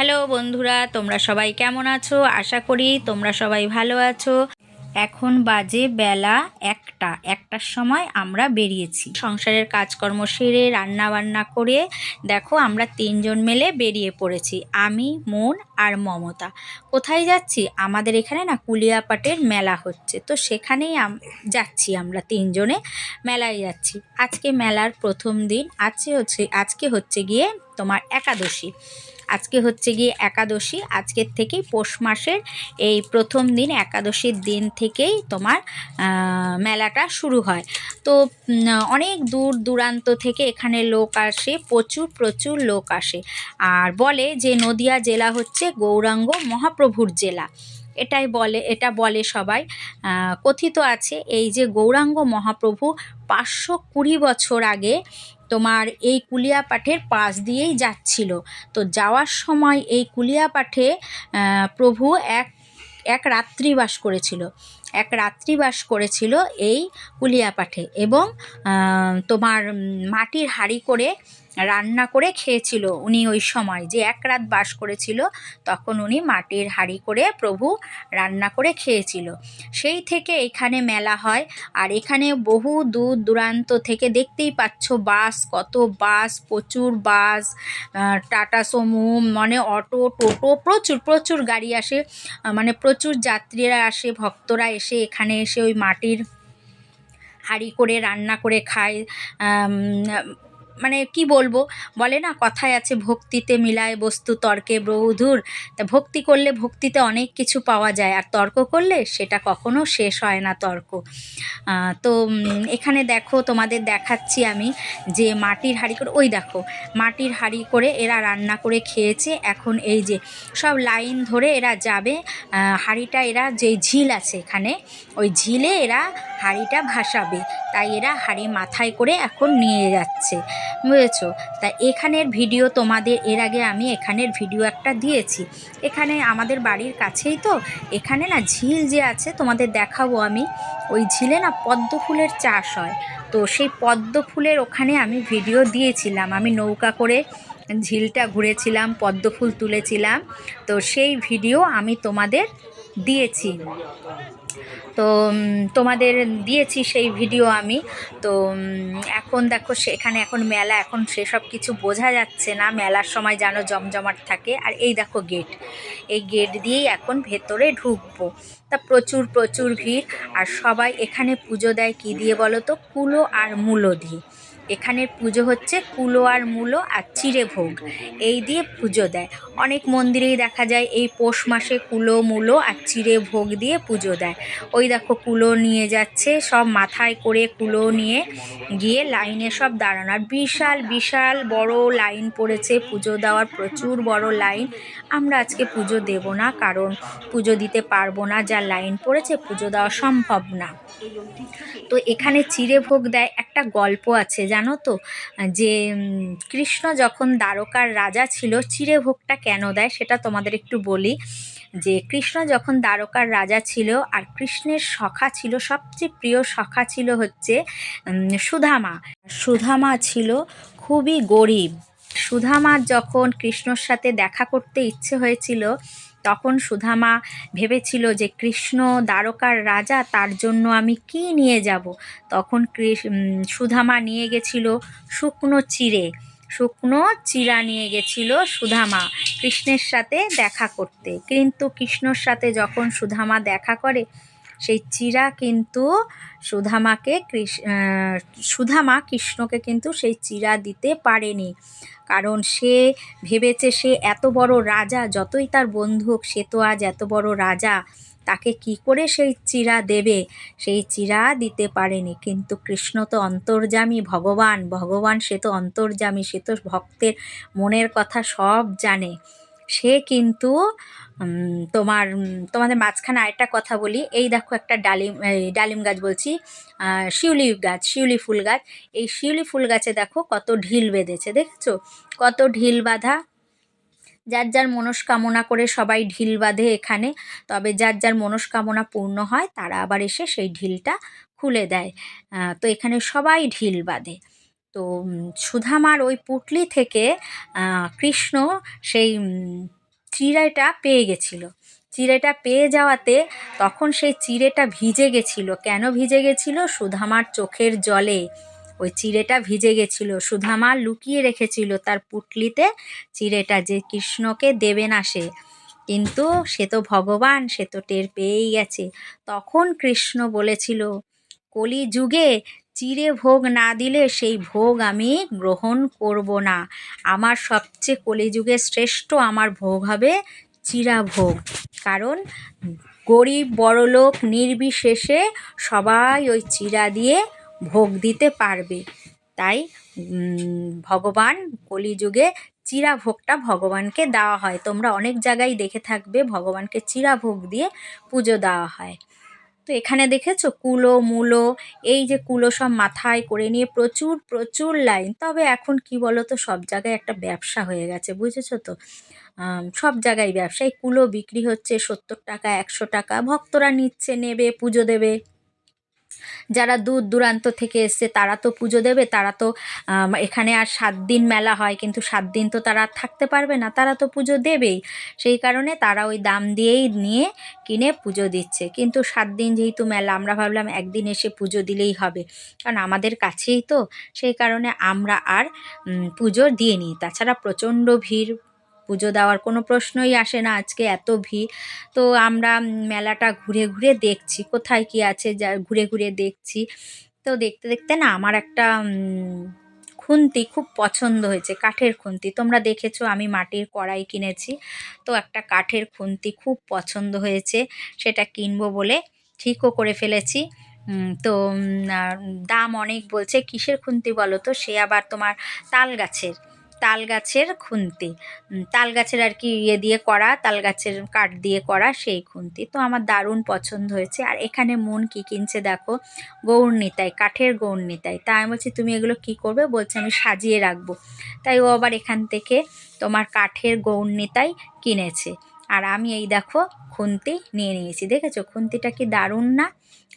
Hello বন্ধুরা, তোমরা সবাই কেমন আছো? আশা করি তোমরা সবাই ভালো আছো। এখন বাজে বেলা একটা, একটার সময় আমরা বেরিয়েছি। সংসারের কাজকর্ম সেরে রান্না বান্না করে, দেখো আমরা তিনজন মিলে বেরিয়ে পড়েছি। আমি, মন আর মমতা। কোথায় যাচ্ছি? আমাদের এখানে না কুলিয়াপাটের মেলা হচ্ছে। তো সেখানেই যাচ্ছি আমরা তিনজনে মেলায় যাচ্ছি। আজকে মেলার প্রথম দিন, আজকে হচ্ছে আজকে হচ্ছে গিয়ে তোমার একাদশী। আজকে হচ্ছে গিয়ে একাদশী। আজকের থেকেই পৌষ মাসের এই প্রথম দিন, একাদশীর দিন থেকেই তোমার মেলাটা শুরু হয়। তো অনেক দূর দূরান্ত থেকে এখানে লোক আসে, প্রচুর প্রচুর লোক আসে। আর বলে যে নদিয়া জেলা হচ্ছে গৌরাঙ্গ মহাপ্রভুর জেলা। এটাই বলে, এটা বলে সবাই। কথিত আছে, এই যে গৌরাঙ্গ মহাপ্রভু পাঁচশো কুড়ি বছর আগে তোমার এই কুলিয়াপাঠের পাশ দিয়েই যাচ্ছিল। তো যাওয়ার সময় এই কুলিয়াপাঠে পাঠে প্রভু এক এক রাত্রি বাস করেছিল। এক রাত্রি বাস করেছিল এই কুলিয়াপাঠে এবং তোমার মাটির হাড়ি করে রান্না করে খেয়েছিল উনি ওই সময়। যে এক রাত বাস করেছিল, তখন উনি মাটির হাঁড়ি করে প্রভু রান্না করে খেয়েছিল। সেই থেকে এখানে মেলা হয়। আর এখানে বহু দূর দূরান্ত থেকে দেখতেই পাচ্ছ বাস, কত বাস, প্রচুর বাস টাটা সুমো মানে অটো, টোটো, প্রচুর প্রচুর গাড়ি আসে। মানে প্রচুর যাত্রীরা আসে, ভক্তরা এসে এখানে এসে ওই মাটির হাঁড়ি করে রান্না করে খায়। মানে কি বলব? বলে না, কথায় আছে, ভক্তিতে মিলায় বস্তু, তর্কে বহুধুর তা ভক্তি করলে ভক্তিতে অনেক কিছু পাওয়া যায়, আর তর্ক করলে সেটা কখনো শেষ হয় না তর্ক। তো এখানে দেখো, তোমাদের দেখাচ্ছি আমি যে মাটির হাঁড়ি করে, ওই দেখো, মাটির হাঁড়ি করে এরা রান্না করে খেয়েছে। এখন এই যে সব লাইন ধরে এরা যাবে হাঁড়িটা এরা যে ঝিল আছে এখানে, ওই ঝিলে এরা হাঁড়িটা ভাসাবে। তাই এরা হাঁড়ি মাথায় করে এখন নিয়ে যাচ্ছে। বুঝেছ? তা এখানের ভিডিও তোমাদের, এর আগে আমি এখানের ভিডিও একটা দিয়েছি। এখানে আমাদের বাড়ির কাছেই তো, এখানে না ঝিল যে আছে তোমাদের দেখাবো আমি। ওই ঝিলে না পদ্ম ফুলের চাষ হয়। তো সেই পদ্ম ফুলের ওখানে আমি ভিডিও দিয়েছিলাম। আমি নৌকা করে ঝিলটা ঘুরেছিলাম, পদ্ম ফুল তুলেছিলাম। তো সেই ভিডিও আমি তোমাদের দিয়েছি। তো তোমাদের দিয়েছি সেই ভিডিও আমি। তো এখন দেখো সেখানে এখন মেলা, এখন সেসব কিছু বোঝা যাচ্ছে না। মেলার সময় যেন জমজমাট থাকে। আর এই দেখো গেট এই গেট দিয়েই এখন ভেতরে ঢুকবো। তা প্রচুর প্রচুর ভিড়। আর সবাই এখানে পুজো দেয় কী দিয়ে বলো তো? কুলো আর মূলো দিয়ে। এখানের পুজো হচ্ছে কুলো আর মূলো আর চিড়ে ভোগ। এই দিয়ে পুজো দেয়। অনেক মন্দিরেই দেখা যায় এই পৌষ মাসে কুলো, মূলো আর চিড়ে ভোগ দিয়ে পুজো দেয়। ওই দেখো কুলো নিয়ে যাচ্ছে, সব মাথায় করে কুলো নিয়ে গিয়ে লাইনে সব দাঁড়ানো। আর বিশাল বিশাল বড় লাইন পড়েছে, পুজো দেওয়ার প্রচুর বড় লাইন। আমরা আজকে পুজো দেব না, কারণ পুজো দিতে পারব না, যা লাইন পড়েছে পুজো দেওয়া সম্ভব না। তো এখানে চিড়ে ভোগ দেয়, একটা গল্প আছে জানো তো? যে কৃষ্ণ যখন দ্বারকার রাজা ছিল, চিড়ে ভোগটা কেন দেয় সেটা তোমাদের একটু বলি। যে, কৃষ্ণ যখন দ্বারকার রাজা ছিল আর কৃষ্ণের সখা ছিল, সবচেয়ে প্রিয় সখা ছিল হচ্ছে সুধামা। সুধামা ছিল খুবই গরিব। সুধামার যখন কৃষ্ণর সাথে দেখা করতে ইচ্ছে হয়েছিল তখন সুধামা ভেবেছিল যে কৃষ্ণ দ্বারকার রাজা, তার জন্য আমি কি নিয়ে যাব? তখন সুধামা নিয়ে গেছিল শুকনো চিড়ে। শুকনো চিরা নিয়ে গেছিল সুধামা কৃষ্ণের সাথে দেখা করতে। কিন্তু কৃষ্ণর সাথে যখন সুধামা দেখা করে, সেই চিরা কিন্তু সুধামাকে সুধামা কৃষ্ণকে কিন্তু সেই চিরা দিতে পারেনি। কারণ সে ভেবেছে সে এত বড় রাজা, যতই তার বন্ধু হোক সে তো আজ এত বড় রাজা। তাকে কি করে সেই চিরা দেবে? সেই চিরা দিতে পারেনি। কিন্তু কৃষ্ণ তো অন্তর্জামী ভগবান। ভগবান সে তো অন্তর্জামী সে তো ভক্তের মনের কথা সব জানে। সে কিন্তু তোমার তোমাদের মাঝখানে আরেকটা কথা বলি। এই দেখো একটা ডালিম ডালিম গাছ বলছি শিউলি গাছ, শিউলি ফুল গাছ। এই শিউলি ফুল গাছে দেখো কত ঢিল বেঁধেছে, দেখছ? কত ঢিল বাঁধা। যার যার মনস্কামনা করে সবাই ঢিল বাঁধে এখানে, তবে যার যার মনস্কামনা পূর্ণ হয়, তারা আবার এসে সেই ঢিলটা খুলে দেয়। তো এখানে সবাই ঢিল বাঁধে। তো সুধামার ওই পুটলি থেকে কৃষ্ণ সেই উম, পেয়ে গেছিল। চিড়েটা পেয়ে যাওয়াতে তখন সেই চিড়েটা ভিজে গেছিল। কেন ভিজে গেছিল? সুধামার চোখের জলে। ওই চিড়েটা ভিজে গেছিল। সুধামা লুকিয়ে রেখেছিল তার পুটলিতে চিড়েটা যে কৃষ্ণকে দেবে না সে। কিন্তু সে তো ভগবান সে তো টের পেয়েই গেছে। তখন কৃষ্ণ বলেছিল কলি যুগে চিড়ে ভোগ না দিলে সেই ভোগ আমি গ্রহণ করব না। আমার সবচেয়ে কলিযুগে শ্রেষ্ঠ আমার ভোগ হবে চিরা ভোগ কারণ গরিব, বড়লোক, নির্বিশেষে সবাই ওই চিরা দিয়ে ভোগ দিতে পারবে। তাই ভগবান কলিযুগে চিরা ভোগটা ভগবানকে দেওয়া হয়। তোমরা অনেক জায়গায় দেখে থাকবে ভগবানকে চিরা ভোগ দিয়ে পুজো দেওয়া হয়। তো এখানে দেখেছ? কুলো, মুলো, এই যে কুলো সব মাথায় করে নিয়ে প্রচুর প্রচুর লাইন তবে এখন কি বলো তো সব জায়গায় একটা ব্যবসা হয়ে গেছে, বুঝেছ তো? সব জায়গায় ব্যবসায় কুলো বিক্রি হচ্ছে সত্তর টাকা, একশো টাকা। ভক্তরা নিচ্ছে, নেবে, পুজো দেবে। যারা দূর দূরান্ত থেকে এসছে, তারা তো পুজো দেবে, তারা তো এখানে আর সাত দিন মেলা হয়, কিন্তু সাত দিন তো তারা থাকতে পারবে না, তারা তো পুজো দেবেই। সেই কারণে তারা ওই দাম দিয়েই নিয়ে কিনে পুজো দিচ্ছে। কিন্তু সাত দিন যেহেতু মেলা, আমরা ভাবলাম একদিন এসে পুজো দিলেই হবে। কারণ আমাদের কাছেই তো, সেই কারণে আমরা আর পুজো দিয়ে নিই। তাছাড়া প্রচণ্ড ভিড় পুজো দেওয়ার কোনো প্রশ্নই আসে না, আজকে এত ভিড়। তো আমরা মেলাটা ঘুরে ঘুরে দেখছি, কোথায় কি আছে যা, ঘুরে ঘুরে দেখছি। তো দেখতে দেখতে না আমার একটা খুন্তি খুব পছন্দ হয়েছে, কাঠের খুন্তি। তোমরা দেখেছ আমি মাটির কড়াই কিনেছি, তো একটা কাঠের খুন্তি খুব পছন্দ হয়েছে, সেটা কিনবো বলে ঠিকও করে ফেলেছি। তো দাম অনেক বলছে, কিসের খুন্তি বলো তো? সে আবার তোমার তাল গাছের। তাল গাছের খুন্তি। তাল গাছের আর কি ইয়ে দিয়ে করা তাল গাছের কাঠ দিয়ে করা সেই খুন্তি। তো আমার দারুণ পছন্দ হয়েছে। আর এখানে মন কি কিনছে দেখো, গৌর নিতাই, কাঠের গৌর নিতাই। তা আমি বলছি, তুমি এগুলো কি করবে? বলছে, আমি সাজিয়ে রাখব। তাই ও আবার এখান থেকে তোমার কাঠের গৌর নিতাই কিনেছে। আর আমি এই দেখো খুন্তি নিয়ে নিয়েছি। দেখেছ? খুন্তিটা কি দারুণ না?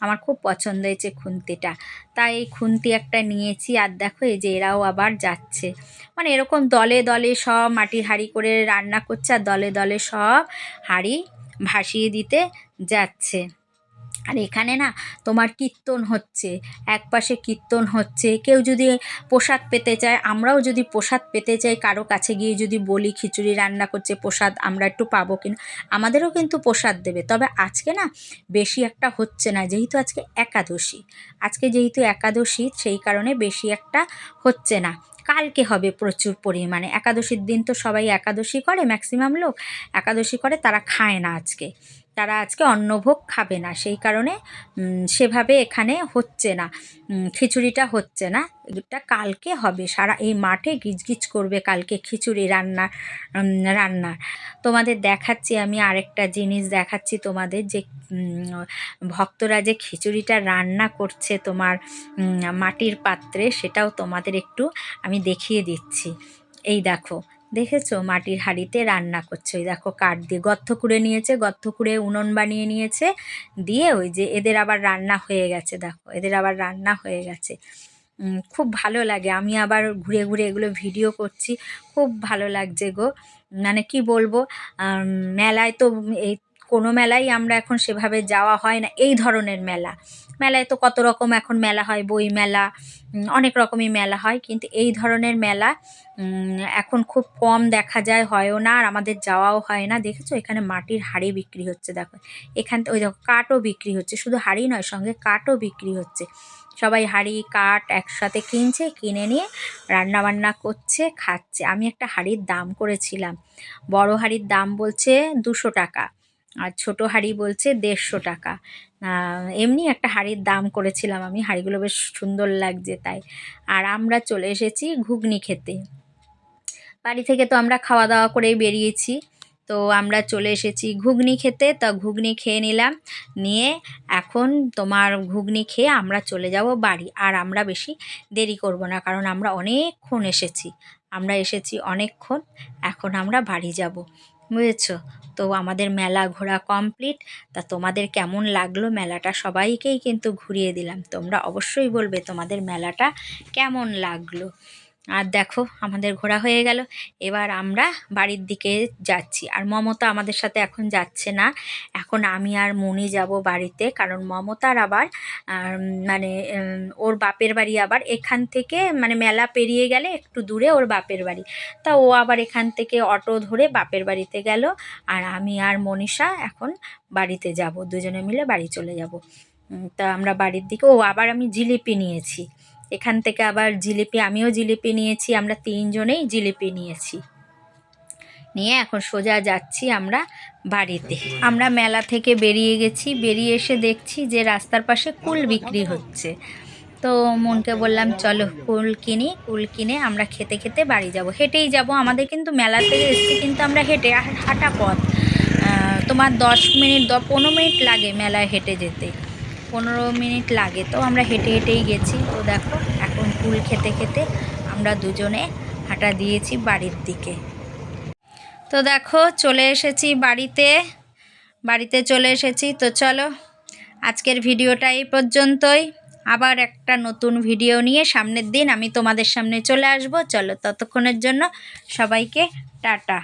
আমার খুব পছন্দ হয়েছে খুন্তিটা। তাই এই খুন্তি একটা নিয়েছি আর দেখো এই যে এরাও আবার যাচ্ছে। মানে এরকম দলে দলে সব মাটির হাঁড়ি করে রান্না করছে আর দলে দলে সব হাঁড়ি ভাসিয়ে দিতে যাচ্ছে। আর এখানে না তোমার কীর্তন হচ্ছে, এক পাশে কীর্তন হচ্ছে। কেউ যদি প্রসাদ পেতে চায়, আমরাও যদি প্রসাদ পেতে চাই, কারও কাছে গিয়ে যদি বলি খিচুড়ি রান্না করছে, প্রসাদ আমরা একটু পাবো কিনা, আমাদেরও কিন্তু প্রসাদ দেবে। তবে আজকে না বেশি একটা হচ্ছে না, যেহেতু আজকে একাদশী। আজকে যেহেতু একাদশী, সেই কারণে বেশি একটা হচ্ছে না। কালকে হবে প্রচুর পরিমাণে। একাদশীর দিন তো সবাই একাদশী করে ম্যাক্সিমাম লোক একাদশী করে, তারা খায় না আজকে। তারা আজকে অন্নভোগ খাবে না। সেই কারণে সেভাবে এখানে হচ্ছে না। খিচুড়িটা হচ্ছে না। এটা কালকে হবে। সারা এই মাঠে গিজগিজ করবে কালকে খিচুড়ি রান্না রান্নার। তোমাদের দেখাচ্ছি, আমি আরেকটা জিনিস দেখাচ্ছি তোমাদের যে ভক্তরা যে খিচুড়িটা রান্না করছে তোমার মাটির পাত্রে, সেটাও তোমাদের একটু আমি দেখিয়ে দিচ্ছি। এই দেখো দেখেছ? মাটির হাঁড়িতে রান্না করছে। ওই দেখো কাঠ দিয়ে গর্ত কুড়ে নিয়েছে, গর্ত কুড়ে উনন বানিয়ে নিয়েছে। দিয়ে ওই যে এদের আবার রান্না হয়ে গেছে, দেখো। এদের আবার রান্না হয়ে গেছে। খুব ভালো লাগে। আমি আবার ঘুরে ঘুরে এগুলো ভিডিও করছি। খুব ভালো লাগছে গো। মানে কি বলব? মেলায় তো এই কোনো মেলায় আমরা এখন সেভাবে যাওয়া হয় না, এই ধরনের মেলা। মেলায় তো কত রকম এখন মেলা হয়, বই মেলা অনেক রকমই মেলা হয়, কিন্তু এই ধরনের মেলা এখন খুব কম দেখা যায়, হয়ও না, আর আমাদের যাওয়াও হয় না। দেখেছ? এখানে মাটির হাড়ি বিক্রি হচ্ছে, দেখো। এখান ওই দেখো, কাঠও বিক্রি হচ্ছে, শুধু হাড়ি নয়, সঙ্গে কাঠও বিক্রি হচ্ছে। সবাই হাঁড়ি, কাঠ একসাথে কিনছে, কিনে নিয়ে রান্না বান্না করছে, খাচ্ছে। আমি একটা হাঁড়ির দাম করেছিলাম। বড় হাঁড়ির দাম বলছে দুশো টাকা। আর ছোটো হাঁড়ি বলছে দেড়শো টাকা। এমনি একটা হাঁড়ির দাম করেছিলাম আমি, হাঁড়িগুলো বেশ সুন্দর লাগছে তাই। আর আমরা চলে এসেছি ঘুগনি খেতে। বাড়ি থেকে তো আমরা খাওয়া দাওয়া করেই বেরিয়েছি। তো আমরা চলে এসেছি ঘুগনি খেতে। তা ঘুগনি খেয়ে নিলাম। নিয়ে এখন তোমার ঘুগনি খেয়ে আমরা চলে যাব বাড়ি। আর আমরা বেশি দেরি করব না, কারণ আমরা অনেকক্ষণ এসেছি। আমরা এসেছি অনেকক্ষণ, এখন আমরা বাড়ি যাব। বুঝেছ তো আমাদের মেলা ঘোরা কমপ্লিট তা তোমাদের কেমন লাগল মেলাটা? সবাইকেই কিন্তু ঘুরিয়ে দিলাম। তোমরা অবশ্যই বলবে তোমাদের মেলাটা কেমন লাগল। আর দেখো, আমাদের ঘোরা হয়ে গেল। এবার আমরা বাড়ির দিকে যাচ্ছি। আর মমতা আমাদের সাথে এখন যাচ্ছে না। এখন আমি আর মনি যাব বাড়িতে। কারণ মমতার আবার মানে ওর বাপের বাড়ি আবার এখান থেকে মানে মেলা পেরিয়ে গেলে একটু দূরে ওর বাপের বাড়ি। তা ও আবার এখান থেকে অটো ধরে বাপের বাড়িতে গেল। আর আমি আর মনীষা এখন বাড়িতে যাব। দুজনে মিলে বাড়ি চলে যাব। তা আমরা বাড়ির দিকে, ও আবার আমি জিলিপি নিয়েছি। এখান থেকে আবার জিলিপি, আমিও জিলিপি নিয়েছি, আমরা তিনজনেই জিলিপি নিয়েছি। নিয়ে এখন সোজা যাচ্ছি আমরা বাড়িতে। আমরা মেলা থেকে বেরিয়ে গেছি, বেরিয়ে এসে দেখছি যে রাস্তার পাশে কুল বিক্রি হচ্ছে। তো মনকে বললাম, চলো কুল কিনি, কুল কিনে আমরা খেতে খেতে বাড়ি যাব। হেঁটেই যাব। আমাদের কিন্তু মেলা থেকে এসছি কিন্তু আমরা হেঁটে হাঁটা পথ। তোমার দশ মিনিট দ পনেরো মিনিট লাগে মেলায় হেঁটে যেতে। পনেরো মিনিট লাগে তো আমরা হেঁটে হেঁটেই গেছি। তো দেখো, এখন ফুল খেতে খেতে আমরা দুজনে হাঁটা দিয়েছি বাড়ির দিকে। তো দেখো, চলে এসেছি বাড়িতে বাড়িতে চলে এসেছি। তো চলো, আজকের ভিডিওটা এই পর্যন্তই। আবার একটা নতুন ভিডিও নিয়ে সামনের দিন আমি তোমাদের সামনে চলে আসব। চলো, ততক্ষণের জন্য সবাইকে টাটা।